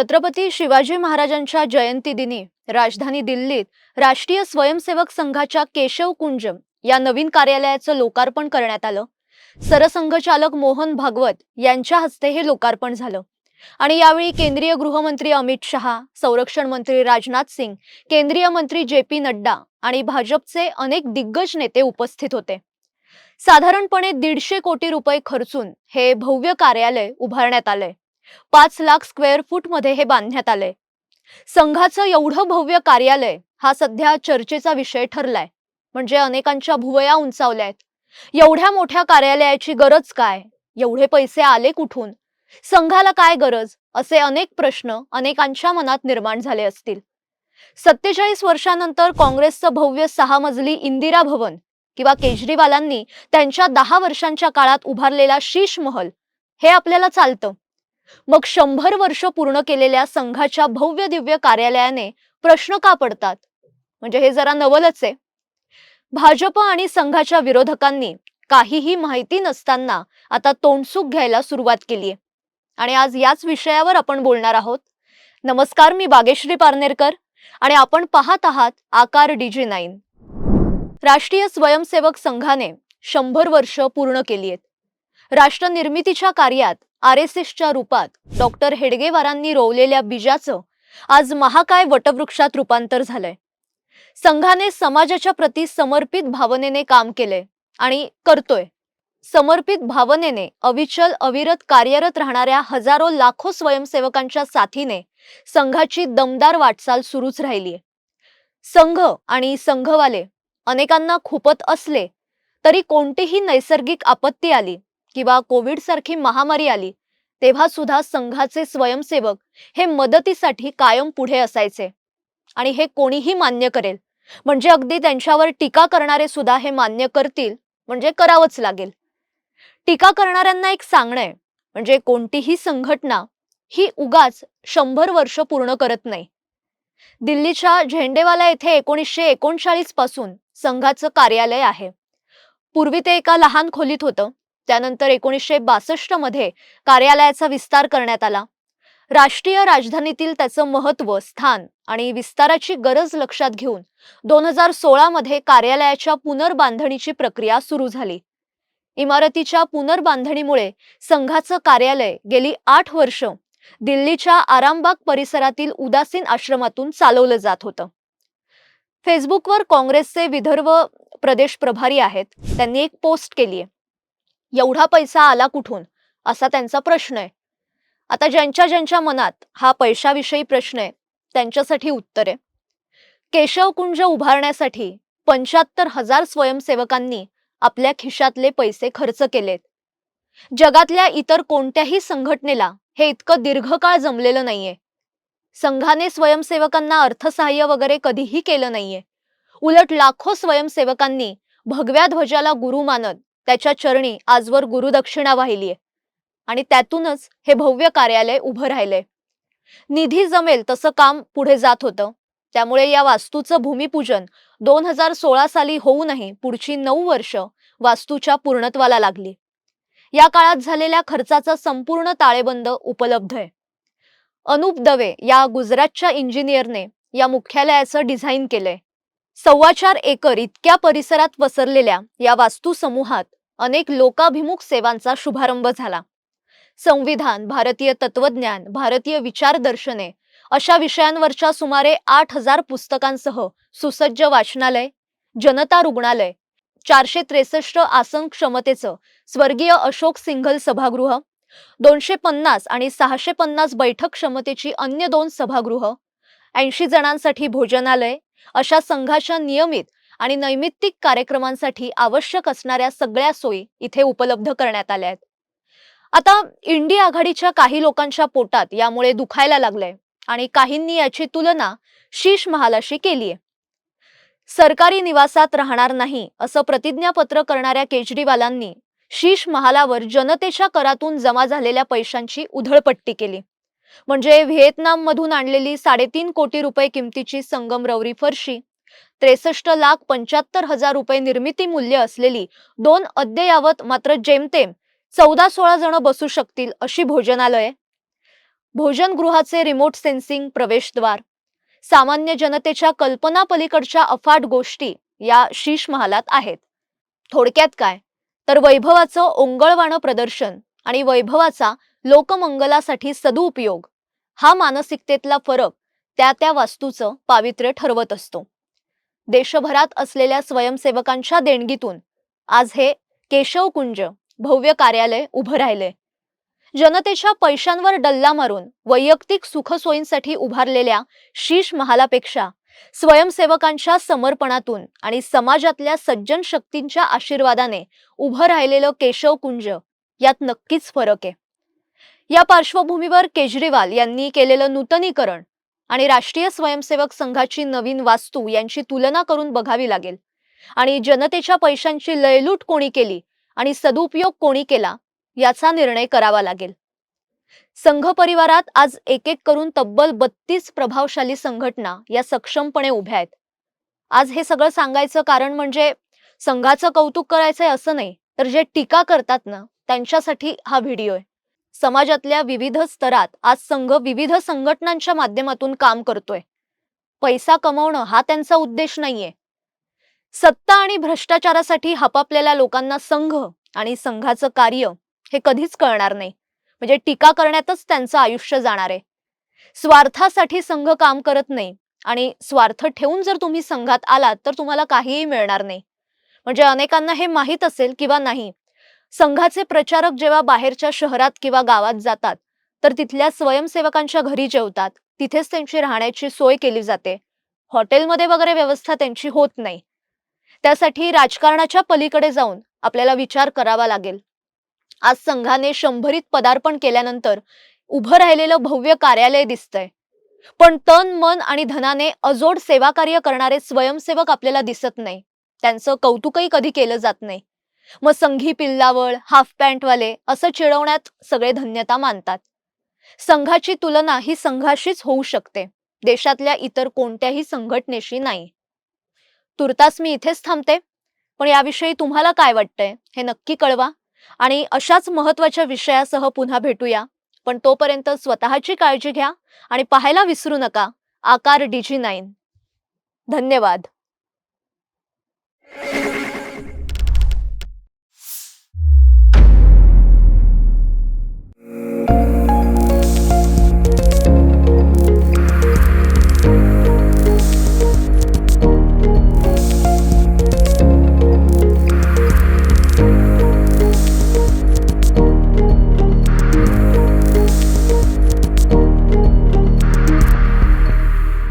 छत्रपती शिवाजी महाराजांच्या जयंतीदिनी राजधानी दिल्लीत राष्ट्रीय स्वयंसेवक संघाच्या केशव कुंज या नवीन कार्यालयाचं लोकार्पण करण्यात आलं. सरसंघचालक मोहन भागवत यांच्या हस्ते हे लोकार्पण झालं. आणि यावेळी केंद्रीय गृहमंत्री अमित शहा संरक्षण मंत्री राजनाथ सिंग केंद्रीय मंत्री जे पी नड्डा आणि भाजपचे अनेक दिग्गज नेते उपस्थित होते. साधारणपणे दीडशे कोटी रुपये खर्चून हे भव्य कार्यालय उभारण्यात आलंय. पाच लाख स्क्वेअर फूटमध्ये हे बांधण्यात आलंय संघाचं एवढं भव्य कार्यालय हा सध्या चर्चेचा विषय ठरलाय. म्हणजे अनेकांच्या भुवया उंचावल्या आहेत एवढ्या मोठ्या कार्यालयाची गरज काय? एवढे पैसे आले कुठून? संघाला काय गरज? असे अनेक प्रश्न अनेकांच्या मनात निर्माण झाले असतील. सत्तेचाळीस वर्षानंतर काँग्रेसचं भव्य सहा मजली इंदिरा भवन किंवा केजरीवालांनी त्यांच्या दहा वर्षांच्या काळात उभारलेला शीश महल हे आपल्याला चालतं. मग शंभर वर्ष पूर्ण केलेल्या संघाच्या भव्य दिव्य कार्यालयाने प्रश्न का पडतात? म्हणजे हे जरा नवलच आहे. भाजप आणि संघाच्या विरोधकांनी काहीही माहिती नसताना आता तोंडसूक घ्यायला सुरुवात केली आणि आज याच विषयावर आपण बोलणार आहोत. नमस्कार मी बागेश्री पारनेरकर आणि आपण पाहत आहात आकार डीजी नाईन. राष्ट्रीय स्वयंसेवक संघाने शंभर वर्ष पूर्ण केली आहेत. राष्ट्र निर्मितीच्या कार्यात आर एस एसच्या रूपात डॉक्टर हेडगेवारांनी रोवलेल्या बीजाचं आज महाकाय वटवृक्षात रूपांतर झालंय. संघाने समाजाच्या प्रती समर्पित भावनेने काम केलंय आणि करतोय. समर्पित भावनेने अविचल अविरत कार्यरत राहणाऱ्या हजारो लाखो स्वयंसेवकांच्या साथीने संघाची दमदार वाटचाल सुरूच राहिलीय. संघ आणि संघवाले अनेकांना खुपत असले तरी कोणतीही नैसर्गिक आपत्ती आली किंवा कोविड सारखी महामारी आली तेव्हा सुद्धा संघाचे स्वयंसेवक हे मदतीसाठी कायम पुढे असायचे. आणि हे कोणीही मान्य करेल म्हणजे अगदी त्यांच्यावर टीका करणारे सुद्धा हे मान्य करतील म्हणजे करावंच लागेल. टीका करणाऱ्यांना एक सांगणं आहे म्हणजे कोणतीही संघटना ही उगाच शंभर वर्ष पूर्ण करत नाही. दिल्लीच्या झेंडेवाला येथे एकोणीसशे एकोणचाळीसपासून संघाचं कार्यालय आहे. पूर्वी ते एका लहान खोलीत होतं त्यानंतर एकोणीसशे बासष्टमध्ये कार्यालयाचा विस्तार करण्यात आला. राष्ट्रीय राजधानीतील त्याचं महत्त्व स्थान आणि विस्ताराची गरज लक्षात घेऊन दोन हजार सोळा मध्ये कार्यालयाच्या पुनर्बांधणीची प्रक्रिया सुरू झाली. इमारतीच्या पुनर्बांधणीमुळे संघाचं कार्यालय गेली आठ वर्ष दिल्लीच्या आरामबाग परिसरातील उदासीन आश्रमातून चालवलं जात होतं. फेसबुकवर काँग्रेसचे विदर्भ प्रदेश प्रभारी आहेत त्यांनी एक पोस्ट केली आहे एवढा पैसा आला कुठून? असा त्यांचा प्रश्न आहे. आता ज्यांच्या ज्यांच्या मनात हा पैशाविषयी प्रश्न आहे त्यांच्यासाठी उत्तर आहे. केशवकुंज उभारण्यासाठी पंच्याहत्तर हजार स्वयंसेवकांनी आपल्या खिशातले पैसे खर्च केलेत. जगातल्या इतर कोणत्याही संघटनेला हे इतकं दीर्घकाळ जमलेलं नाहीये. संघाने स्वयंसेवकांना अर्थसहाय्य वगैरे कधीही केलं नाहीये. उलट लाखो स्वयंसेवकांनी भगव्या ध्वजाला गुरु मानत त्याच्या चरणी आजवर गुरुदक्षिणा वाहिलीये. आणि त्यातूनच हे भव्य कार्यालय उभं राहिलंय. निधी जमेल तसं काम पुढे जात होतं. त्यामुळे या वास्तूचं भूमिपूजन दोन हजार सोळा साली होऊनही पुढची नऊ वर्ष वास्तूच्या पूर्णत्वाला लागली. या काळात झालेल्या खर्चाचा संपूर्ण ताळेबंद उपलब्ध आहे. अनुप दवे या गुजरातच्या इंजिनियरने या मुख्यालयाचं डिझाईन केलंय. सव्वाचार एकर इतक्या परिसरात पसरलेल्या या वास्तू समूहात अनेक लोकाभिमुख सेवांचा शुभारंभ झाला. संविधान भारतीय तत्वज्ञान भारतीय विचारदर्शने अशा विषयांवरच्या सुमारे आठ हजार पुस्तकांसह सुसज्ज वाचनालय जनता रुग्णालय चारशे त्रेसष्ट आसन क्षमतेचं स्वर्गीय अशोक सिंघल सभागृह दोनशे पन्नास आणि सहाशे पन्नास बैठक क्षमतेची अन्य दोन सभागृह ऐंशी जणांसाठी भोजनालय अशा संघाच्या नियमित आणि नैमित्तिक कार्यक्रमांसाठी आवश्यक असणाऱ्या सगळ्या सोयी इथे उपलब्ध करण्यात आल्या आहेत. आता इंडी आघाडीच्या काही लोकांच्या पोटात यामुळे दुखायला लागलंय आणि काहींनी याची तुलना शीश महालाशी केलीय सरकारी निवासात राहणार नाही असं प्रतिज्ञापत्र करणाऱ्या केजरीवालांनी शीश महालावर जनतेच्या करातून जमा झालेल्या पैशांची उधळपट्टी केली. म्हणजे व्हिएतनाम मधून आणलेली साडेतीन कोटी रुपये किमतीची संगमरवरी फरशी त्रेसष्ट लाख पंच्याहत्तर हजार रुपये निर्मिती मूल्य असलेली दोन अद्ययावत मात्र जेमतेम चौदा सोळा जण बसू शकतील अशी भोजनालये. भोजनगृहाचे रिमोट सेन्सिंग प्रवेशद्वार. सामान्य जनतेच्या कल्पना पलीकडच्या अफाट गोष्टी या शीश महालात आहेत. थोडक्यात काय? तर वैभवाचं ओंगळवाणं प्रदर्शन आणि वैभवाचा लोकमंगलासाठी सदुपयोग हा मानसिकतेतला फरक त्या त्या वास्तूचं पावित्र्य ठरवत असतो. देशभरात असलेल्या स्वयंसेवकांच्या देणगीतून आज हे केशवकुंज भव्य कार्यालय उभं राहिले. जनतेच्या पैशांवर डल्ला मारून वैयक्तिक सुखसोयींसाठी उभारलेल्या शीश महालापेक्षा स्वयंसेवकांच्या समर्पणातून आणि समाजातल्या सज्जन शक्तींच्या आशीर्वादाने उभं राहिलेलं केशवकुंज यात नक्कीच फरक आहे. या पार्श्वभूमीवर केजरीवाल यांनी केलेलं नूतनीकरण आणि राष्ट्रीय स्वयंसेवक संघाची नवीन वास्तू यांची तुलना करून बघावी लागेल. आणि जनतेच्या पैशांची लयलूट कोणी केली आणि सदुपयोग कोणी केला याचा निर्णय करावा लागेल. संघ परिवारात आज एक एक करून तब्बल बत्तीस प्रभावशाली संघटना या सक्षमपणे उभ्या आहेत. आज हे सगळं सांगायचं कारण म्हणजे संघाचं कौतुक करायचंय असं नाही तर जे टीका करतात ना त्यांच्यासाठी हा व्हिडिओ आहे. समाजातल्या विविध स्तरात आज संघ विविध संघटनांच्या माध्यमातून काम करतोय. पैसा कमवणं हा त्यांचा उद्देश नाहीये. सत्ता आणि भ्रष्टाचारासाठी हपापलेल्या लोकांना संघ आणि संघाचं कार्य हे कधीच कळणार नाही. म्हणजे टीका करण्यातच त्यांचं आयुष्य जाणार आहे. स्वार्थासाठी संघ काम करत नाही आणि स्वार्थ ठेवून जर तुम्ही संघात आलात तर तुम्हाला काहीही मिळणार नाही. म्हणजे अनेकांना हे माहीत असेल किंवा नाही संघाचे प्रचारक जेव्हा बाहेरच्या शहरात किंवा गावात जातात तर तिथल्या स्वयंसेवकांच्या घरी जेवतात. तिथेच त्यांची राहण्याची सोय केली जाते. हॉटेलमध्ये वगैरे व्यवस्था त्यांची होत नाही. त्यासाठी राजकारणाच्या पलीकडे जाऊन आपल्याला विचार करावा लागेल. आज संघाने शंभरीत पदार्पण केल्यानंतर उभं राहिलेलं भव्य कार्यालय दिसतंय. पण तन मन आणि धनाने अजोड सेवा कार्य करणारे स्वयंसेवक आपल्याला दिसत नाही. त्यांचं कौतुकही कधी केलं जात नाही. मग संघी पिल्लावळ हाफ पॅन्टवाले असं चिडवण्यात सगळे धन्यता मानतात. संघाची तुलना ही संघाशीच होऊ शकते. देशातल्या इतर कोणत्याही संघटनेशी नाही. तुर्तास मी इथेच थांबते. पण याविषयी तुम्हाला काय वाटतंय हे नक्की कळवा. आणि अशाच महत्त्वाच्या विषयासह पुन्हा भेटूया. पण तोपर्यंत स्वतःची काळजी घ्या आणि पाहायला विसरू नका. आकार डीजी नाईन धन्यवाद.